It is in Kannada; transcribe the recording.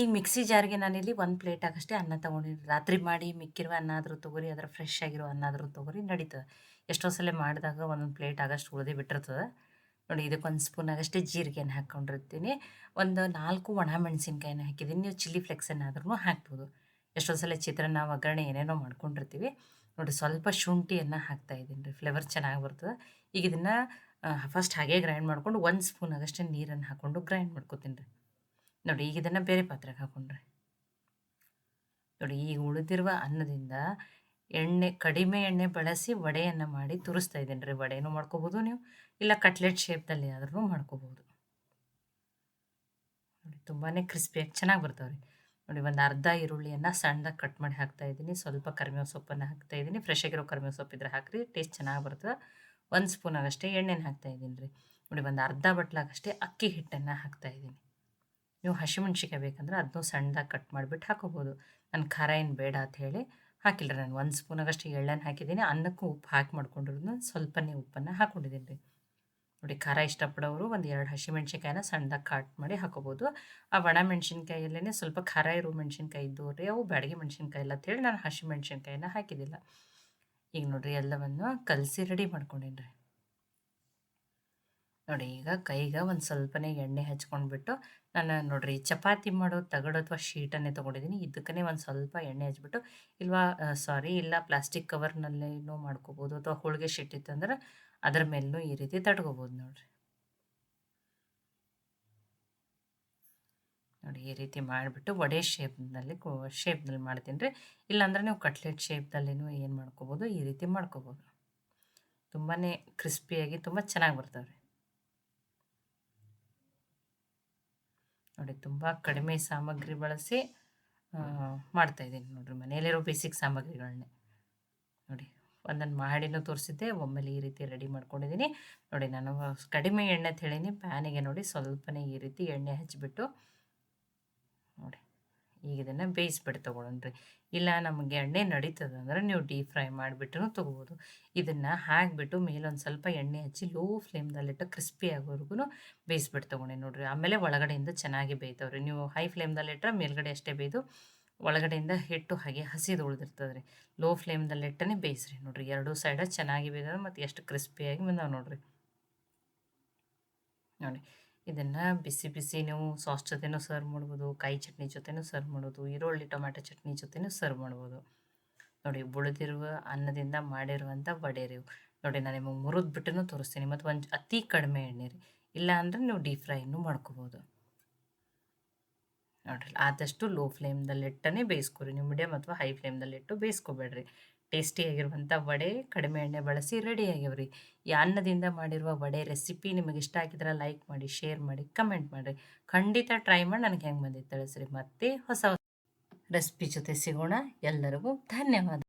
ಈಗ ಮಿಕ್ಸಿ ಜಾರ್ಗೆ ನಾನಿಲ್ಲಿ ಒಂದು ಪ್ಲೇಟ್ ಆಗಷ್ಟೇ ಅನ್ನ ತೊಗೊಂಡಿನಿ. ರಾತ್ರಿ ಮಾಡಿ ಮಿಕ್ಕಿರುವ ಅನ್ನ ಆದರೂ ತೊಗೊರಿ, ಅದರ ಫ್ರೆಶ್ ಆಗಿರೋ ಅನ್ನ ಆದರೂ ತೊಗೊರಿ, ನಡೀತದೆ. ಎಷ್ಟೋ ಸಲ ಮಾಡಿದಾಗ ಒಂದೊಂದು ಪ್ಲೇಟ್ ಆಗಷ್ಟು ಉಳಿದೇ ಬಿಟ್ಟಿರ್ತದೆ. ನೋಡಿ ಇದಕ್ಕೊಂದು ಸ್ಪೂನ್ ಆಗಷ್ಟೇ ಜೀರಿಗೆನ ಹಾಕ್ಕೊಂಡಿರ್ತೀನಿ ಒಂದು ನಾಲ್ಕು ಒಣ ಮೆಣಸಿನ್ಕಾಯಿನ ಹಾಕಿದ್ದೀನಿ. ನೀವು ಚಿಲ್ಲಿ ಫ್ಲೆಕ್ಸ್ ಏನಾದರೂ ಹಾಕ್ಬೋದು. ಎಷ್ಟೋ ಸಲ ಚಿತ್ರಾನ್ನ, ಒಗ್ಗರಣೆ ಏನೇನೋ ಮಾಡ್ಕೊಂಡಿರ್ತೀವಿ. ನೋಡಿ, ಸ್ವಲ್ಪ ಶುಂಠಿಯನ್ನು ಹಾಕ್ತಾ ಇದ್ದೀನಿ ರೀ. ಫ್ಲೇವರ್ ಚೆನ್ನಾಗಿ ಬರ್ತದೆ. ಈಗ ಇದನ್ನು ಫಸ್ಟ್ ಹಾಗೆ ಗ್ರೈಂಡ್ ಮಾಡ್ಕೊಂಡು ಒಂದು ಸ್ಪೂನ್ ಆಗಷ್ಟೇ ನೀರನ್ನು ಹಾಕ್ಕೊಂಡು ಗ್ರೈಂಡ್ ಮಾಡ್ಕೊತೀನಿ ರೀ. ನೋಡಿ, ಈಗ ಇದನ್ನು ಬೇರೆ ಪಾತ್ರೆಗೆ ಹಾಕೊಂಡ್ರೆ. ನೋಡಿ, ಈಗ ಉಳಿದಿರುವ ಅನ್ನದಿಂದ ಎಣ್ಣೆ, ಕಡಿಮೆ ಎಣ್ಣೆ ಬಳಸಿ ವಡೆಯನ್ನು ಮಾಡಿ ತುರಿಸ್ತಾ ಇದ್ದೀನಿ. ರೀ, ವಡೆನೂ ಮಾಡ್ಕೋಬೋದು ನೀವು. ಇಲ್ಲ, ಕಟ್ಲೆಟ್ ಶೇಪ್ದಲ್ಲಿ ಆದ್ರೂ ಮಾಡ್ಕೋಬೋದು. ನೋಡಿ ತುಂಬಾ ಕ್ರಿಸ್ಪಿಯಾಗಿ ಚೆನ್ನಾಗಿ ಬರ್ತಾವೆ ರೀ. ನೋಡಿ, ಒಂದು ಅರ್ಧ ಈರುಳ್ಳಿಯನ್ನು ಸಣ್ಣದಾಗಿ ಕಟ್ ಮಾಡಿ ಹಾಕ್ತಾ ಇದ್ದೀನಿ. ಸ್ವಲ್ಪ ಕರಿಬೇವು ಸೊಪ್ಪನ್ನು ಹಾಕ್ತಾ ಇದ್ದೀನಿ. ಫ್ರೆಶ್ ಆಗಿರೋ ಕರಿಬೇವು ಸೊಪ್ಪಿದ್ರೆ ಹಾಕ್ರಿ. ಟೇಸ್ಟ್ ಚೆನ್ನಾಗಿ ಬರ್ತದೆ. ಒಂದು ಸ್ಪೂನ್ ಆಗಷ್ಟೇ ಎಣ್ಣೆನ ಹಾಕ್ತಾ ಇದ್ದೀನಿ ರೀ. ನೋಡಿ, ಒಂದು ಅರ್ಧ ಬಟ್ಲಾಗಷ್ಟೇ ಅಕ್ಕಿ ಹಿಟ್ಟನ್ನು ಹಾಕ್ತಾ ಇದ್ದೀನಿ. ನೀವು ಹಸಿಮೆಣ್ಸಿಕಾಯಿ ಬೇಕಂದ್ರೆ ಅದನ್ನೂ ಸಣ್ಣದಾಗಿ ಕಟ್ ಮಾಡಿಬಿಟ್ಟು ಹಾಕೋಬೋದು. ನನ್ನ ಖಾರ ಏನು ಬೇಡ ಅಂತ ಹೇಳಿ ಹಾಕಿಲ್ಲ. ನಾನು ಒಂದು ಸ್ಪೂನಾಗಷ್ಟು ಎಳ್ಳನ್ನು ಹಾಕಿದ್ದೀನಿ. ಅನ್ನಕ್ಕೂ ಉಪ್ಪು ಹಾಕಿ ಮಾಡ್ಕೊಂಡಿರೋದನ್ನ ಸ್ವಲ್ಪನೇ ಉಪ್ಪನ್ನು ಹಾಕ್ಕೊಂಡಿದ್ದೀನಿ ರೀ ನೋಡಿ, ಖಾರ ಇಷ್ಟಪಡೋರು ಒಂದು ಎರಡು ಹಸಿಮೆಣ್ಸಿನ್ಕಾಯಿನ ಸಣ್ಣದಾಗಿ ಕಟ್ ಮಾಡಿ ಹಾಕೋಬೋದು. ಆ ಒಣ ಮೆಣಸಿನ್ಕಾಯಲ್ಲೇ ಸ್ವಲ್ಪ ಖಾರ ಇರೋ ಮೆಣಸಿನ್ಕಾಯಿ ಇದ್ದು ರೀ ಅವು ಬ್ಯಾಡಗೆ ಮೆಣಸಿನ್ಕಾಯಿ ಇಲ್ಲ ಅಂತೇಳಿ ನಾನು ಹಸಿಮೆಣ್ಸಿನ್ಕಾಯಿನ ಹಾಕಿದ್ದಿಲ್ಲ. ಈಗ ನೋಡಿರಿ, ಎಲ್ಲವನ್ನು ಕಲಸಿ ರೆಡಿ ಮಾಡ್ಕೊಂಡಿನಿ ರೀ ನೋಡಿ, ಈಗ ಕೈಗೆ ಒಂದು ಸ್ವಲ್ಪನೇ ಎಣ್ಣೆ ಹಚ್ಕೊಂಡ್ಬಿಟ್ಟು ನಾನು ನೋಡಿರಿ ಚಪಾತಿ ಮಾಡೋ ತಗಡು ಅಥವಾ ಶೀಟನ್ನೇ ತೊಗೊಂಡಿದ್ದೀನಿ. ಇದಕ್ಕೇ ಒಂದು ಸ್ವಲ್ಪ ಎಣ್ಣೆ ಹಚ್ಬಿಟ್ಟು, ಇಲ್ವಾ ಸಾರಿ, ಇಲ್ಲ ಪ್ಲಾಸ್ಟಿಕ್ ಕವರ್ನಲ್ಲೇನೂ ಮಾಡ್ಕೋಬೋದು ಅಥವಾ ಹೋಳಿಗೆ ಶೀಟ್ ಇತ್ತಂದ್ರೆ ಅದ್ರ ಮೇಲೂ ಈ ರೀತಿ ತಡ್ಕೋಬೋದು ನೋಡಿರಿ. ನೋಡಿ, ಈ ರೀತಿ ಮಾಡಿಬಿಟ್ಟು ವಡೆ ಶೇಪ್ನಲ್ಲಿ ಶೇಪ್ನಲ್ಲಿ ಮಾಡ್ತೀನಿ ರೀ ಇಲ್ಲಾಂದ್ರೆ ನೀವು ಕಟ್ಲೆಟ್ ಶೇಪ್ದಲ್ಲಿನೂ ಏನು ಮಾಡ್ಕೋಬೋದು, ಈ ರೀತಿ ಮಾಡ್ಕೋಬೋದು. ತುಂಬಾ ಕ್ರಿಸ್ಪಿಯಾಗಿ ತುಂಬ ಚೆನ್ನಾಗಿ ಬರ್ತವೆ ರೀ ನೋಡಿ, ತುಂಬ ಕಡಿಮೆ ಸಾಮಗ್ರಿ ಬಳಸಿ ಮಾಡ್ತಾ ಇದ್ದೀನಿ ನೋಡಿರಿ ಮನೆಯಲ್ಲಿರೋ ಬೇಸಿಕ್ ಸಾಮಗ್ರಿಗಳನ್ನೇ ನೋಡಿ ಒಂದನ್ನು ಮಾಡಿನೂ ತೋರಿಸಿದ್ದೆ, ಒಮ್ಮೆಲೆ ಈ ರೀತಿ ರೆಡಿ ಮಾಡ್ಕೊಂಡಿದ್ದೀನಿ. ನೋಡಿ, ನಾನು ಕಡಿಮೆ ಎಣ್ಣೆ ಅಂತ ಹೇಳೀನಿ ಪ್ಯಾನಿಗೆ ನೋಡಿ ಸ್ವಲ್ಪನೇ ಈ ರೀತಿ ಎಣ್ಣೆ ಹಚ್ಚಿಬಿಟ್ಟು, ನೋಡಿ. ಈಗ ಇದನ್ನು ಬೇಯಿಸ್ಬಿಟ್ಟು ತೊಗೊಳ್ಳೋಣ್ರಿ ಇಲ್ಲ ನಮಗೆ ಎಣ್ಣೆ ನಡೀತದೆ ಅಂದ್ರೆ ನೀವು ಡೀಪ್ ಫ್ರೈ ಮಾಡಿಬಿಟ್ಟು ತೊಗೋಬೋದು. ಇದನ್ನು ಹಾಕಿಬಿಟ್ಟು ಮೇಲೊಂದು ಸ್ವಲ್ಪ ಎಣ್ಣೆ ಹಚ್ಚಿ ಲೋ ಫ್ಲೇಮ್ದಲ್ಲಿಟ್ಟು ಕ್ರಿಸ್ಪಿ ಆಗೋವರೆಗೂ ಬೇಯಿಸ್ಬಿಟ್ಟು ತೊಗೊಂಡೆ ನೋಡಿರಿ. ಆಮೇಲೆ ಒಳಗಡೆಯಿಂದ ಚೆನ್ನಾಗಿ ಬೇಯ್ತವ್ರಿ. ನೀವು ಹೈ ಫ್ಲೇಮ್ದಲ್ಲಿಟ್ಟರೆ ಮೇಲ್ಗಡೆ ಅಷ್ಟೇ ಬೇಯ್ದು ಒಳಗಡೆಯಿಂದ ಹಿಟ್ಟು ಹಾಗೆ ಹಸಿದು ಉಳಿದಿರ್ತದೆ ರೀ ಲೋ ಫ್ಲೇಮ್ದಲ್ಲಿಟ್ಟನೆ ಬೇಯಿಸ್ರಿ ನೋಡಿರಿ. ಎರಡೂ ಸೈಡ ಚೆನ್ನಾಗಿ ಬೇಯ್ದದ ಮತ್ತು ಎಷ್ಟು ಕ್ರಿಸ್ಪಿಯಾಗಿ ಬಂದಾವೆ ನೋಡಿರಿ. ನೋಡಿ. ಇದನ್ನು ಬಿಸಿ ಬಿಸಿ ನೀವು ಸಾಸ್ ಜೊತೆನೂ ಸರ್ವ್ ಮಾಡ್ಬೋದು, ಕಾಯಿ ಚಟ್ನಿ ಜೊತೆನೂ ಸರ್ವ್ ಮಾಡ್ಬೋದು ಈರುಳ್ಳಿ ಟೊಮ್ಯಾಟೊ ಚಟ್ನಿ ಜೊತೆನೂ ಸರ್ವ್ ಮಾಡ್ಬೋದು. ನೋಡಿ, ಬುಳಿದಿರುವ ಅನ್ನದಿಂದ ಮಾಡಿರುವಂಥ ವಡೆ ರೀ ನೋಡಿ, ನಾನು ನಿಮಗೆ ಮುರಿದು ಬಿಟ್ಟು ತೋರಿಸ್ತೀನಿ. ಮತ್ತು ಒಂದು ಅತಿ ಕಡಿಮೆ ಎಣ್ಣೆ ರೀ. ಇಲ್ಲ ಅಂದರೆ ನೀವು ಡೀಪ್ ಫ್ರೈನೂ ಮಾಡ್ಕೋಬೋದು. ನೋಡ್ರಿ, ಆದಷ್ಟು ಲೋ ಫ್ಲೇಮ್ದಲ್ಲಿಟ್ಟನೇ ಬೇಯಿಸ್ಕೊರಿ. ನೀವು ಮೀಡಿಯಮ್ ಅಥವಾ ಹೈ ಫ್ಲೇಮ್ದಲ್ಲಿಟ್ಟು ಬೇಯಿಸ್ಕೊಬೇಡ್ರಿ. ಟೇಸ್ಟಿಯಾಗಿರುವಂಥ ವಡೆ, ಕಡಿಮೆ ಎಣ್ಣೆ ಬಳಸಿ ರೆಡಿ ರೀ ಈ ಅನ್ನದಿಂದ ಮಾಡಿರುವ ವಡೆ ರೆಸಿಪಿ ನಿಮಗೆ ಇಷ್ಟ ಆಗಿದ್ರೆ ಲೈಕ್ ಮಾಡಿ, ಶೇರ್ ಮಾಡಿ, ಕಮೆಂಟ್ ಮಾಡಿರಿ. ಖಂಡಿತ ಟ್ರೈ ಮಾಡಿ ನನಗೆ ಹೆಂಗೆ ಬಂದಿತ್ತು ತಿಳಿಸ್ರಿ. ಮತ್ತೆ ಹೊಸ ರೆಸಿಪಿ ಜೊತೆ ಸಿಗೋಣ. ಎಲ್ಲರಿಗೂ ಧನ್ಯವಾದ.